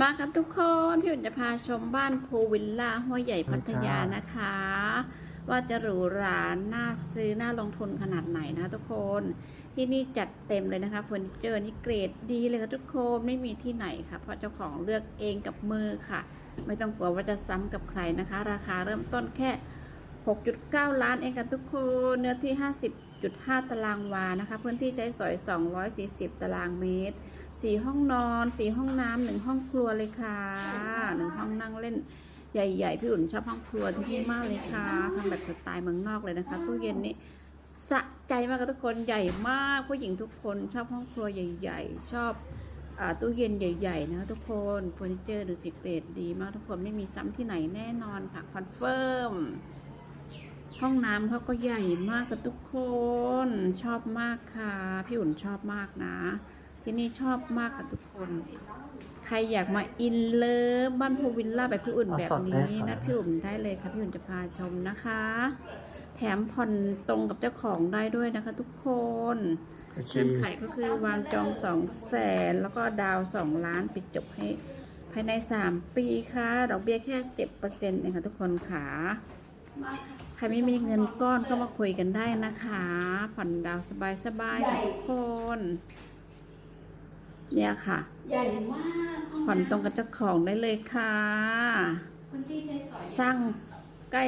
มาครับทุกคนพี่อุ่นจะพาชมบ้านโพวิลล่าห้วยใหญ่พัทยานะคะ ว่าจะหรูหราน่าซื้อน่าลงทุนขนาดไหนนะคะทุกคนที่นี่จัดเต็มเลยนะคะเฟอร์นิเจอร์นี่เกรดดีเลยค่ะทุกคนไม่มีที่ไหนค่ะเพราะเจ้าของเลือกเองกับมือค่ะ ไม่ต้องกลัวว่าจะซ้ำกับใครนะคะ ราคาเริ่มต้นแค่ 6.9 ล้านเองค่ะทุกคน เนื้อที่ 50.5 ตารางวา นะคะ พื้นที่ใช้สอย 240 ตารางเมตรสี่ห้องนอนสี่ห้องน้ำหนึ่งห้องครัวเลยค่ะหนึ่งห้องนั่งเล่นใหญ่ๆ พี่อุ่นชอบห้องครัวที่นี่มากเลยค่ะทำแบบสไตล์เมืองนอกเลยนะคะ ตู้เย็นนี่สะใจมากกับทุกคน ใหญ่มาก ผู้หญิงทุกคนชอบห้องครัวใหญ่ ๆ ชอบอตู้เย็นใหญ่ ๆ นะคะทุกคนเฟอร์นิเจอร์ดูสิเกรดดีมากทุกคนไม่มีซ้ำที่ไหนแน่นอนค่ะ คอนเฟิร์ม ห้องน้ำเขาก็ใหญ่มากกับทุกคนชอบมากค่ะ พี่อุ่นชอบมากนะ ที่นี่ชอบมากกับทุกคน ใครอยากมาอินเลิฟบ้านพูลวิลล่าแบบพี่อุ่นแบบนี้นะพี่อุ่นได้เลยค่ะพี่อุ่นจะพาชมนะคะ แถมผ่อนตรงกับเจ้าของได้ด้วยนะคะ ทุกคนเงื่อนไขก็คือวางจองสองแสนแล้วก็ดาวสองล้านปิดจบให้ภายในสามปีค่ะ ดอกเบี้ยแค่เจ็ดเปอร์เซ็นต์เองค่ะทุกคนค่ะ ใครไม่มีเงินก้อนก็มาคุยกันได้นะคะ ผ่อนดาวสบายๆค่ะทุกคน เนี่ยค่ะ ใหญ่มากห้องผ่อนตรงกับเจ้าของได้เลยค่ะพื้นที่ใช้สอยสร้างใกล้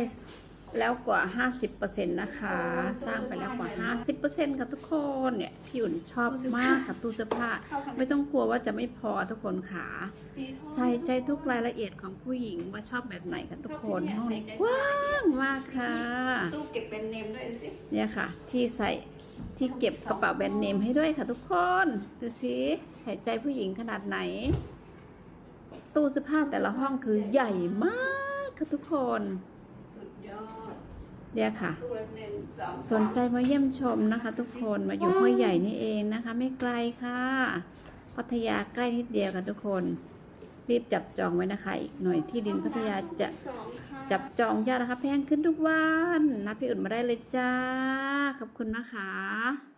แล้วกว่า 50%นะคะ สร้างไปแล้วกว่า 50%ค่ะทุกคนเนี่ยพี่อุ่นชอบมากค่ะตู้เสื้อผ้า ไม่ต้องกลัวว่าจะไม่พอทุกคนค่ะสีทองใส่ใจทุกรายละเอียดของผู้หญิงว่าชอบแบบไหนกันทุกคนห้องนี้กว้างมากค่ะตู้เก็บเป็นเนมด้วยสิเนี่ยค่ะ ที่ใส่ที่เก็บกระเป๋าแบรนด์เนมให้ด้วยค่ะทุกคนดูสิใส่ใจผู้หญิงขนาดไหน ตู้เสื้อผ้าแต่ละห้องคือใหญ่มากค่ะทุกคน สุดยอดเนี่ยค่ะตู้เล็บเนมสองสนใจมาเยี่ยมชมนะคะ ทุกคนมาอยู่ห้วยใหญ่นี่เองนะคะ ไม่ไกลค่ะ พัทยาใกล้นิดเดียวกันทุกคน รีบจับจองไว้นะคะ อีกหน่อยที่ดินพัทยาจะสองค่ะจับจองยากนะคะ แพงขึ้นทุกวันนัดพี่อุ่นมาได้เลยจ้า ขอบคุณนะคะ